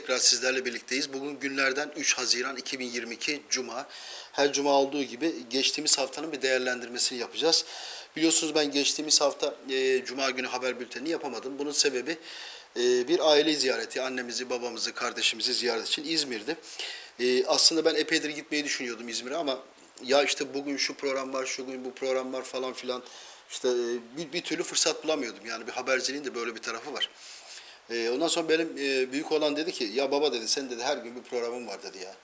tekrar sizlerle birlikteyiz. Bugün günlerden 3 Haziran 2022 Cuma. Her Cuma olduğu gibi geçtiğimiz haftanın bir değerlendirmesini yapacağız. Biliyorsunuz ben geçtiğimiz hafta e, Cuma günü haber bültenini yapamadım. Bunun sebebi e, bir aile ziyareti. Annemizi, babamızı, kardeşimizi ziyaret için İzmir'de. E, aslında ben epeydir gitmeyi düşünüyordum İzmir'e ama ya işte bugün şu program var, şu gün bu program var falan filan. İşte e, bir, bir türlü fırsat bulamıyordum. Yani bir haberciliğin de böyle bir tarafı var. E, ondan sonra benim e, büyük olan dedi ki ya baba dedi sen dedi her gün bir programın var dedi ya.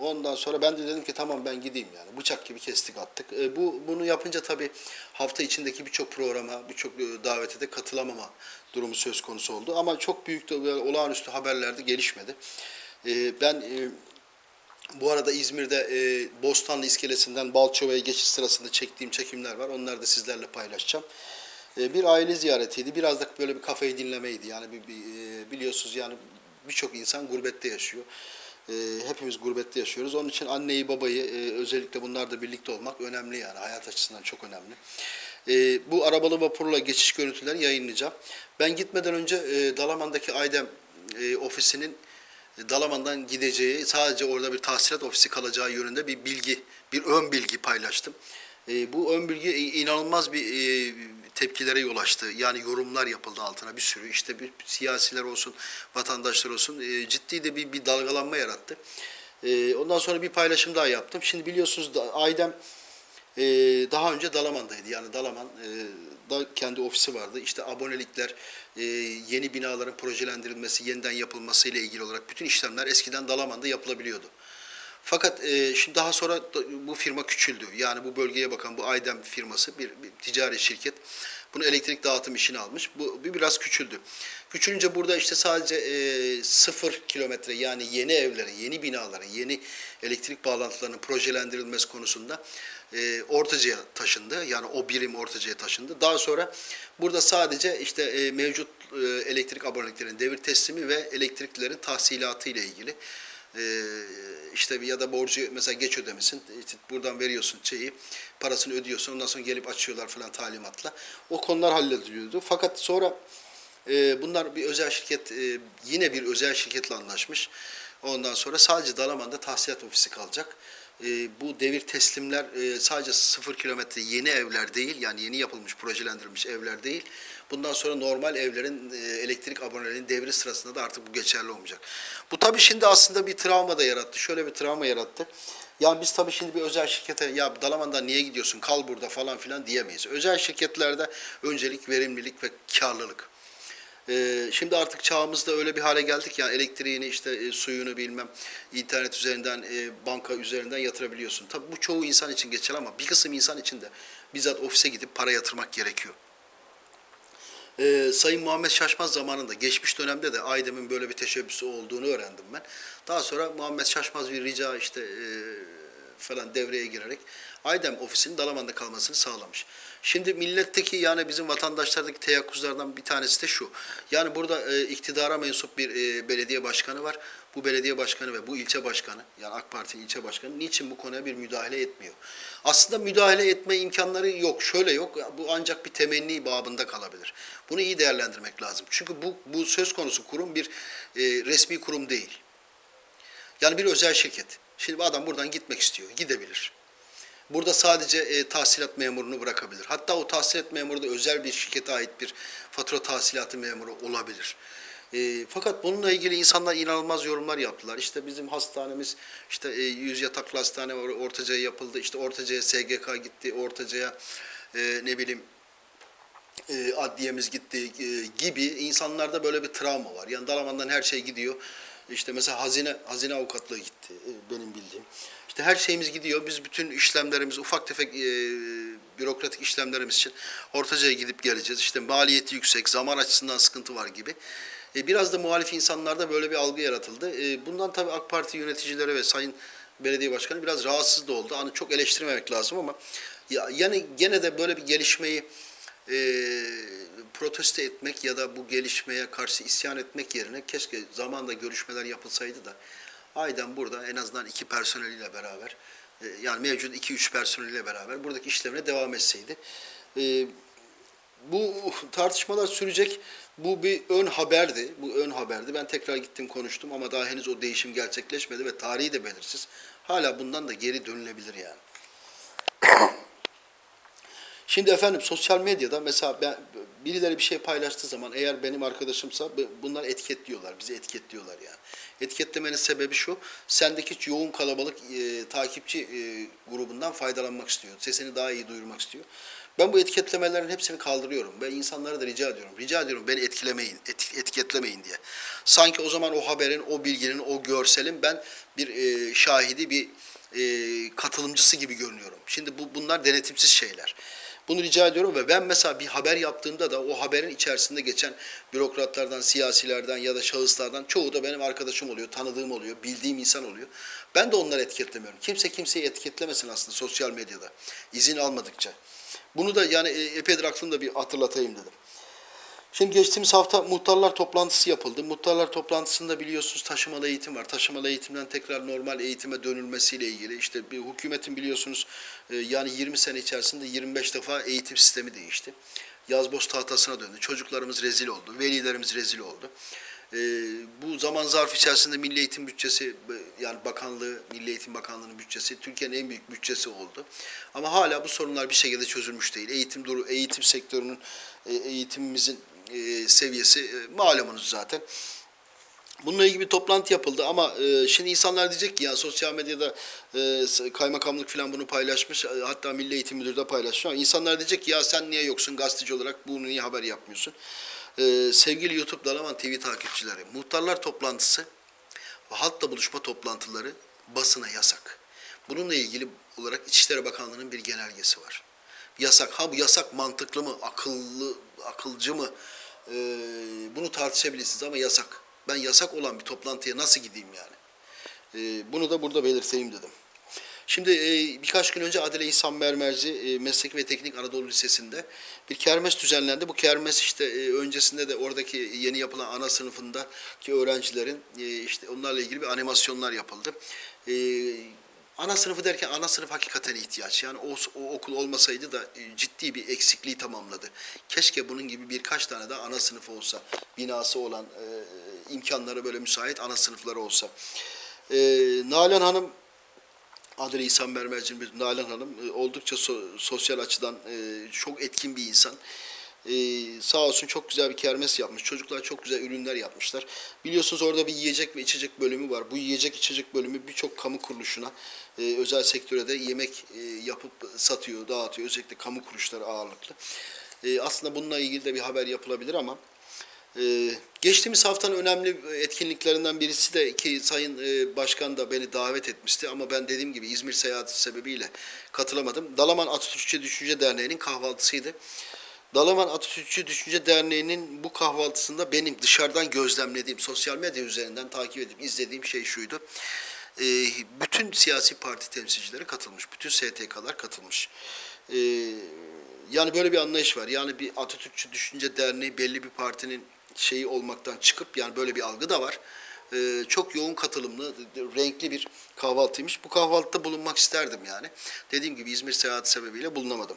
Ondan sonra ben de dedim ki tamam ben gideyim yani. Bıçak gibi kestik attık. E, bu bunu yapınca tabii hafta içindeki birçok programa, birçok e, davete de katılamama durumu söz konusu oldu. Ama çok büyük de böyle olağanüstü haberlerde gelişmedi. E, ben e, bu arada İzmir'de e, Bostanlı iskelesinden Balçova'ya geçiş sırasında çektiğim çekimler var. Onları da sizlerle paylaşacağım. E, bir aile ziyaretiydi. Biraz da böyle bir kafayı dinlemeydi. Yani bir, bir, e, biliyorsunuz yani birçok insan gurbette yaşıyor. E, hepimiz gurbette yaşıyoruz. Onun için anneyi babayı özellikle bunlarda birlikte olmak önemli yani hayat açısından çok önemli. Bu arabalı vapurla geçiş görüntülerini yayınlayacağım. Ben gitmeden önce Dalaman'daki Aydem ofisinin Dalaman'dan gideceği, sadece orada bir tahsilat ofisi kalacağı yönünde bir bilgi, bir ön bilgi paylaştım. Bu ön bilgi inanılmaz bir tepkilere yol açtı. Yani yorumlar yapıldı altına bir sürü. İşte bir siyasiler olsun, vatandaşlar olsun e, ciddi de bir, bir dalgalanma yarattı. E, ondan sonra bir paylaşım daha yaptım. Şimdi biliyorsunuz Aydem e, daha önce Dalaman'daydı. Yani Dalaman e, da kendi ofisi vardı. İşte abonelikler, e, yeni binaların projelendirilmesi, yeniden yapılması ile ilgili olarak bütün işlemler eskiden Dalaman'da yapılabiliyordu. Fakat e, şimdi daha sonra bu firma küçüldü. Yani bu bölgeye bakan bu Aydem firması bir, bir ticari şirket. Bunu elektrik dağıtım işini almış. Bu bir biraz küçüldü. Küçülünce burada işte sadece e, sıfır kilometre yani yeni evlere, yeni binalara, yeni elektrik bağlantılarının projelendirilmesi konusunda e, Ortaca'ya taşındı. Yani o birim Ortaca'ya taşındı. Daha sonra burada sadece işte e, mevcut e, elektrik aboneliklerinin devir teslimi ve elektriklerin tahsilatı ile ilgili e, işte ya da borcu mesela geç ödemesin işte buradan veriyorsun şeyi parasını ödüyorsun ondan sonra gelip açıyorlar falan talimatla. O konular hallediliyordu. Fakat sonra e, bunlar bir özel şirket e, yine bir özel şirketle anlaşmış. Ondan sonra sadece Dalaman'da tahsilat ofisi kalacak. E, bu devir teslimler sadece sıfır kilometre yeni evler değil yani yeni yapılmış projelendirilmiş evler değil bundan sonra normal evlerin e, elektrik abonelerinin devri sırasında da artık bu geçerli olmayacak. Bu tabii şimdi aslında bir travma da yarattı. Şöyle bir travma yarattı. Yani biz tabii şimdi bir özel şirkete ya Dalaman'dan niye gidiyorsun kal burada falan filan diyemeyiz. Özel şirketlerde öncelik verimlilik ve karlılık. Ee, şimdi artık çağımızda öyle bir hale geldik yani elektriğini işte e, suyunu bilmem internet üzerinden e, banka üzerinden yatırabiliyorsun. Tabii bu çoğu insan için geçerli ama bir kısım insan için de bizzat ofise gidip para yatırmak gerekiyor. Ee, Sayın Muhammed Şaşmaz zamanında geçmiş dönemde de Aydem'in böyle bir teşebbüsü olduğunu öğrendim ben. Daha sonra Muhammed Şaşmaz bir rica işte e, falan devreye girerek Aydem ofisinin Dalaman'da kalmasını sağlamış. Şimdi milletteki yani bizim vatandaşlardaki teyakkuzlardan bir tanesi de şu. Yani burada e, iktidara mensup bir e, belediye başkanı var. Bu belediye başkanı ve bu ilçe başkanı yani AK Parti ilçe başkanı niçin bu konuya bir müdahale etmiyor? Aslında müdahale etme imkanları yok. Şöyle yok. Bu ancak bir temenni babında kalabilir. Bunu iyi değerlendirmek lazım. Çünkü bu, bu söz konusu kurum bir e, resmi kurum değil. Yani bir özel şirket. Şimdi bu adam buradan gitmek istiyor. Gidebilir. Burada sadece e, tahsilat memurunu bırakabilir. Hatta o tahsilat memuru da özel bir şirkete ait bir fatura tahsilatı memuru olabilir. E, fakat bununla ilgili insanlar inanılmaz yorumlar yaptılar. İşte bizim hastanemiz, işte e, yüz yataklı hastane var, Ortaca'ya yapıldı. İşte Ortaca'ya SGK gitti, Ortaca'ya e, ne bileyim e, adliyemiz gitti e, gibi insanlarda böyle bir travma var. Yani Dalaman'dan her şey gidiyor. İşte mesela hazine hazine avukatlığı gitti e, benim bildiğim. İşte her şeyimiz gidiyor. Biz bütün işlemlerimiz, ufak tefek e, bürokratik işlemlerimiz için Ortaca'ya gidip geleceğiz. İşte maliyeti yüksek, zaman açısından sıkıntı var gibi. E, biraz da muhalif insanlarda böyle bir algı yaratıldı. E, bundan tabii AK Parti yöneticileri ve Sayın Belediye Başkanı biraz rahatsız da oldu. Hani çok eleştirmemek lazım ama ya, yani gene de böyle bir gelişmeyi e, protesto etmek ya da bu gelişmeye karşı isyan etmek yerine keşke zamanda görüşmeler yapılsaydı da Aydan burada en azından iki personeliyle beraber e, yani mevcut iki üç personeliyle beraber buradaki işlemine devam etseydi. E, bu tartışmalar sürecek. Bu bir ön haberdi. Bu ön haberdi. Ben tekrar gittim konuştum ama daha henüz o değişim gerçekleşmedi ve tarihi de belirsiz. Hala bundan da geri dönülebilir yani. Şimdi efendim sosyal medyada mesela ben, birileri bir şey paylaştığı zaman eğer benim arkadaşımsa bu- bunlar etiketliyorlar. Bizi etiketliyorlar yani. Etiketlemenin sebebi şu. Sendeki yoğun kalabalık e, takipçi e, grubundan faydalanmak istiyor. Sesini daha iyi duyurmak istiyor. Ben bu etiketlemelerin hepsini kaldırıyorum ve insanlara da rica ediyorum. Rica ediyorum beni etkilemeyin, eti- etiketlemeyin diye. Sanki o zaman o haberin, o bilginin, o görselin ben bir e, şahidi, bir e, katılımcısı gibi görünüyorum. Şimdi bu bunlar denetimsiz şeyler. Bunu rica ediyorum ve ben mesela bir haber yaptığımda da o haberin içerisinde geçen bürokratlardan, siyasilerden ya da şahıslardan çoğu da benim arkadaşım oluyor, tanıdığım oluyor, bildiğim insan oluyor. Ben de onları etiketlemiyorum. Kimse kimseyi etiketlemesin aslında sosyal medyada izin almadıkça. Bunu da yani e, epeydir aklımda bir hatırlatayım dedim. Şimdi geçtiğimiz hafta muhtarlar toplantısı yapıldı. Muhtarlar toplantısında biliyorsunuz taşımalı eğitim var. Taşımalı eğitimden tekrar normal eğitime dönülmesiyle ilgili işte bir hükümetin biliyorsunuz e, yani 20 sene içerisinde 25 defa eğitim sistemi değişti. Yazboz tahtasına döndü. Çocuklarımız rezil oldu. Velilerimiz rezil oldu. E, bu zaman zarf içerisinde Milli Eğitim bütçesi e, yani bakanlığı, Milli Eğitim Bakanlığı'nın bütçesi Türkiye'nin en büyük bütçesi oldu. Ama hala bu sorunlar bir şekilde çözülmüş değil. Eğitim duru, eğitim sektörünün, e, eğitimimizin e, seviyesi e, malumunuz zaten. Bununla ilgili bir toplantı yapıldı ama e, şimdi insanlar diyecek ki ya sosyal medyada e, kaymakamlık falan bunu paylaşmış e, hatta Milli Eğitim Müdürü de paylaşmış insanlar diyecek ki ya sen niye yoksun gazeteci olarak bunu niye haber yapmıyorsun? E, sevgili YouTube Dalaman TV takipçileri muhtarlar toplantısı ve halkla buluşma toplantıları basına yasak. Bununla ilgili olarak İçişleri Bakanlığı'nın bir genelgesi var. Yasak. Ha bu yasak mantıklı mı, akıllı, akılcı mı? Ee, bunu tartışabilirsiniz ama yasak. Ben yasak olan bir toplantıya nasıl gideyim yani? Ee, bunu da burada belirteyim dedim. Şimdi e, birkaç gün önce Adile İhsan Mermerci e, Meslek ve Teknik Anadolu Lisesi'nde bir kermes düzenlendi. Bu kermes işte e, öncesinde de oradaki yeni yapılan ana sınıfındaki öğrencilerin e, işte onlarla ilgili bir animasyonlar yapıldı. E, ana sınıfı derken ana sınıf hakikaten ihtiyaç. Yani o, o okul olmasaydı da e, ciddi bir eksikliği tamamladı. Keşke bunun gibi birkaç tane daha ana sınıfı olsa, binası olan, e, imkanları böyle müsait ana sınıfları olsa. E, Nalan Hanım Adile İhsan Mermerci'nin bir Nalan Hanım e, oldukça so- sosyal açıdan e, çok etkin bir insan. E, sağ olsun çok güzel bir kermes yapmış. Çocuklar çok güzel ürünler yapmışlar. Biliyorsunuz orada bir yiyecek ve içecek bölümü var. Bu yiyecek içecek bölümü birçok kamu kuruluşuna, e, özel sektöre de yemek e, yapıp satıyor, dağıtıyor. Özellikle kamu kuruluşları ağırlıklı. E, aslında bununla ilgili de bir haber yapılabilir ama ee, geçtiğimiz haftanın önemli etkinliklerinden birisi de ki Sayın e, Başkan da beni davet etmişti ama ben dediğim gibi İzmir seyahati sebebiyle katılamadım. Dalaman Atatürkçü Düşünce Derneği'nin kahvaltısıydı. Dalaman Atatürkçü Düşünce Derneği'nin bu kahvaltısında benim dışarıdan gözlemlediğim, sosyal medya üzerinden takip edip izlediğim şey şuydu. Ee, bütün siyasi parti temsilcileri katılmış, bütün STK'lar katılmış. Ee, yani böyle bir anlayış var. Yani bir Atatürkçü Düşünce Derneği belli bir partinin şeyi olmaktan çıkıp yani böyle bir algı da var. Ee, çok yoğun katılımlı, renkli bir kahvaltıymış. Bu kahvaltıda bulunmak isterdim yani. Dediğim gibi İzmir seyahati sebebiyle bulunamadım.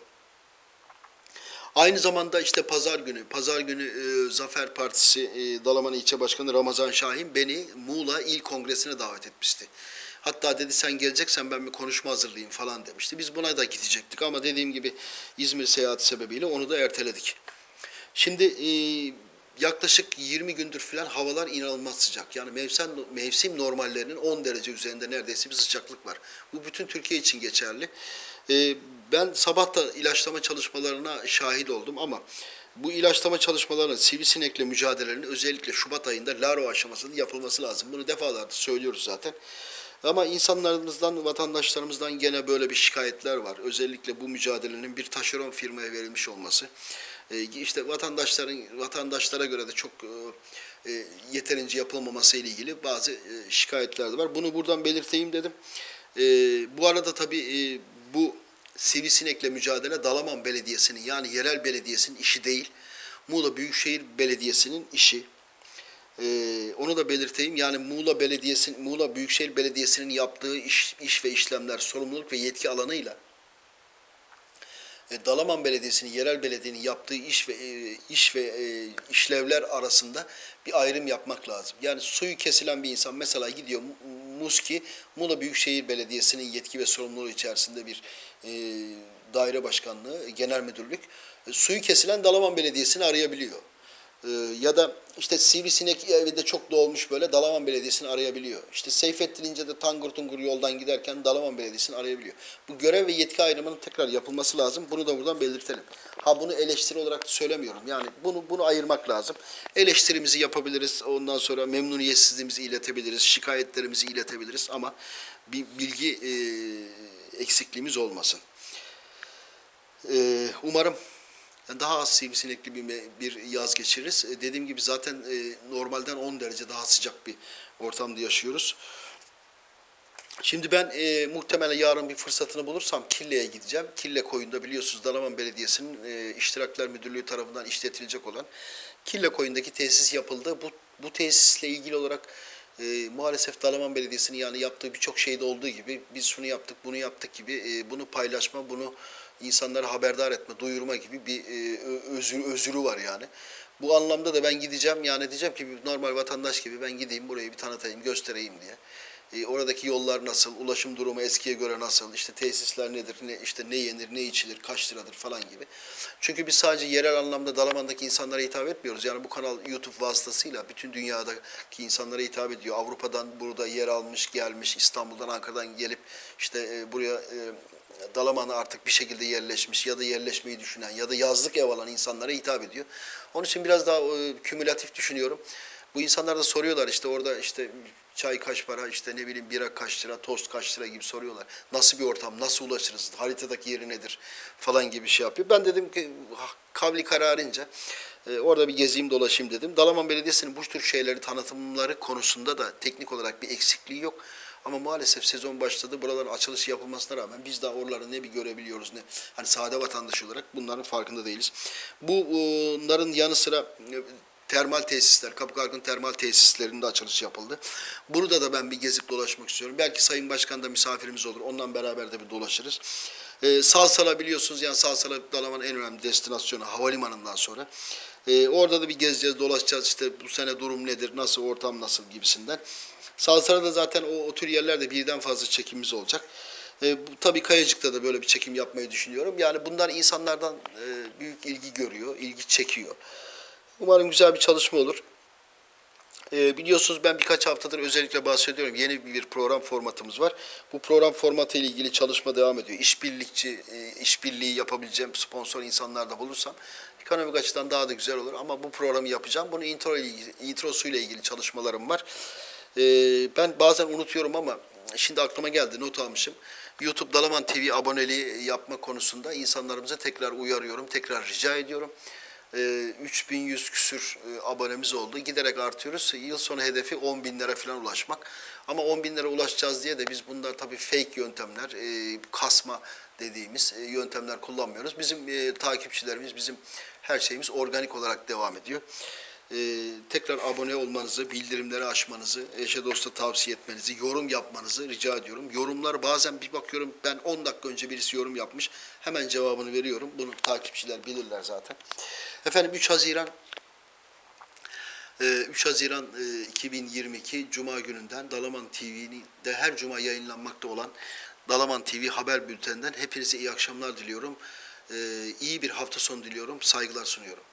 Aynı zamanda işte pazar günü, pazar günü e, Zafer Partisi e, Dalaman İlçe Başkanı Ramazan Şahin beni Muğla İl Kongresi'ne davet etmişti. Hatta dedi sen geleceksen ben bir konuşma hazırlayayım falan demişti. Biz buna da gidecektik ama dediğim gibi İzmir seyahati sebebiyle onu da erteledik. Şimdi e, yaklaşık 20 gündür falan havalar inanılmaz sıcak. Yani mevsim, mevsim normallerinin 10 derece üzerinde neredeyse bir sıcaklık var. Bu bütün Türkiye için geçerli. E, ben sabah da ilaçlama çalışmalarına şahit oldum ama bu ilaçlama çalışmalarının sivrisinekle mücadelenin özellikle Şubat ayında larva aşamasında yapılması lazım. Bunu defalardır söylüyoruz zaten. Ama insanlarımızdan, vatandaşlarımızdan gene böyle bir şikayetler var. Özellikle bu mücadelenin bir taşeron firmaya verilmiş olması. Ee, işte vatandaşların vatandaşlara göre de çok e, e, yeterince yapılmaması ile ilgili bazı e, şikayetler de var. Bunu buradan belirteyim dedim. E, bu arada tabii bu sivrisinekle mücadele Dalaman Belediyesi'nin yani yerel belediyesinin işi değil. Muğla Büyükşehir Belediyesi'nin işi. Ee, onu da belirteyim. Yani Muğla Belediyesi, Muğla Büyükşehir Belediyesi'nin yaptığı iş, iş ve işlemler, sorumluluk ve yetki alanıyla e, Dalaman Belediyesi'nin, yerel belediyenin yaptığı iş ve e, iş ve e, işlevler arasında bir ayrım yapmak lazım. Yani suyu kesilen bir insan mesela gidiyor Mu- Muski, Muğla Büyükşehir Belediyesi'nin yetki ve sorumluluğu içerisinde bir e, daire başkanlığı, genel müdürlük e, suyu kesilen Dalaman Belediyesi'ni arayabiliyor. Ee, ya da işte sivrisinek evinde çok doğmuş böyle Dalaman Belediyesi'ni arayabiliyor. İşte Seyfettin İnce'de tangur tungur yoldan giderken Dalaman Belediyesi'ni arayabiliyor. Bu görev ve yetki ayrımının tekrar yapılması lazım. Bunu da buradan belirtelim. Ha bunu eleştiri olarak söylemiyorum. Yani bunu bunu ayırmak lazım. Eleştirimizi yapabiliriz. Ondan sonra memnuniyetsizliğimizi iletebiliriz. Şikayetlerimizi iletebiliriz ama bir bilgi e, eksikliğimiz olmasın. Ee, umarım daha az sivrisinekli bir, bir yaz geçiririz. Ee, dediğim gibi zaten e, normalden 10 derece daha sıcak bir ortamda yaşıyoruz. Şimdi ben e, muhtemelen yarın bir fırsatını bulursam Kille'ye gideceğim. Kille Koyun'da biliyorsunuz Dalaman Belediyesi'nin e, İştirakler Müdürlüğü tarafından işletilecek olan Kille Koyun'daki tesis yapıldı. Bu, bu tesisle ilgili olarak e, maalesef Dalaman Belediyesi'nin yani yaptığı birçok şeyde olduğu gibi biz şunu yaptık, bunu yaptık gibi e, bunu paylaşma, bunu insanlara haberdar etme, duyurma gibi bir e, özür, özürü var yani. Bu anlamda da ben gideceğim yani diyeceğim ki normal vatandaş gibi ben gideyim burayı bir tanıtayım, göstereyim diye. E, oradaki yollar nasıl, ulaşım durumu eskiye göre nasıl, işte tesisler nedir, ne, işte ne yenir, ne içilir, kaç liradır falan gibi. Çünkü biz sadece yerel anlamda Dalaman'daki insanlara hitap etmiyoruz. Yani bu kanal YouTube vasıtasıyla bütün dünyadaki insanlara hitap ediyor. Avrupa'dan burada yer almış, gelmiş, İstanbul'dan, Ankara'dan gelip işte e, buraya e, Dalaman'a artık bir şekilde yerleşmiş ya da yerleşmeyi düşünen ya da yazlık ev alan insanlara hitap ediyor. Onun için biraz daha e, kümülatif düşünüyorum. Bu insanlar da soruyorlar işte orada işte çay kaç para, işte ne bileyim bira kaç lira, tost kaç lira gibi soruyorlar. Nasıl bir ortam, nasıl ulaşırız, haritadaki yeri nedir falan gibi şey yapıyor. Ben dedim ki kavli kararınca e, orada bir gezeyim dolaşayım dedim. Dalaman Belediyesi'nin bu tür şeyleri tanıtımları konusunda da teknik olarak bir eksikliği yok. Ama maalesef sezon başladı. Buraların açılışı yapılmasına rağmen biz daha oraları ne bir görebiliyoruz ne hani sade vatandaş olarak bunların farkında değiliz. Bu bunların yanı sıra termal tesisler, Kapıkarkın termal tesislerinde açılış yapıldı. Burada da ben bir gezip dolaşmak istiyorum. Belki Sayın Başkan da misafirimiz olur. Ondan beraber de bir dolaşırız. Ee, Salsala biliyorsunuz yani Salsala Dalaman'ın en önemli destinasyonu havalimanından sonra. Ee, orada da bir gezeceğiz, dolaşacağız. İşte bu sene durum nedir, nasıl, ortam nasıl gibisinden. Salsala'da zaten o, o tür yerlerde birden fazla çekimimiz olacak. E, bu, tabii Kayacık'ta da böyle bir çekim yapmayı düşünüyorum. Yani bunlar insanlardan e, büyük ilgi görüyor, ilgi çekiyor. Umarım güzel bir çalışma olur. E, biliyorsunuz ben birkaç haftadır özellikle bahsediyorum. Yeni bir program formatımız var. Bu program formatı ile ilgili çalışma devam ediyor. İşbirlikçi, e, işbirliği yapabileceğim sponsor insanlar da bulursam ekonomik açıdan daha da güzel olur. Ama bu programı yapacağım. Bunun intro ile ilgili, introsuyla ilgili çalışmalarım var. E, ben bazen unutuyorum ama şimdi aklıma geldi, not almışım. YouTube Dalaman TV aboneliği yapma konusunda insanlarımıza tekrar uyarıyorum, tekrar rica ediyorum. Ee, 3100 küsür e, abonemiz oldu. Giderek artıyoruz. Yıl sonu hedefi 10 bin lira falan ulaşmak. Ama 10 bin lira ulaşacağız diye de biz bunlar tabii fake yöntemler, e, kasma dediğimiz e, yöntemler kullanmıyoruz. Bizim e, takipçilerimiz, bizim her şeyimiz organik olarak devam ediyor. Ee, tekrar abone olmanızı, bildirimleri açmanızı, eşe dosta tavsiye etmenizi, yorum yapmanızı rica ediyorum. Yorumlar bazen bir bakıyorum ben 10 dakika önce birisi yorum yapmış. Hemen cevabını veriyorum. Bunu takipçiler bilirler zaten. Efendim 3 Haziran e, 3 Haziran e, 2022 Cuma gününden Dalaman TV'de her Cuma yayınlanmakta olan Dalaman TV haber bülteninden hepinize iyi akşamlar diliyorum. E, İyi bir hafta sonu diliyorum. Saygılar sunuyorum.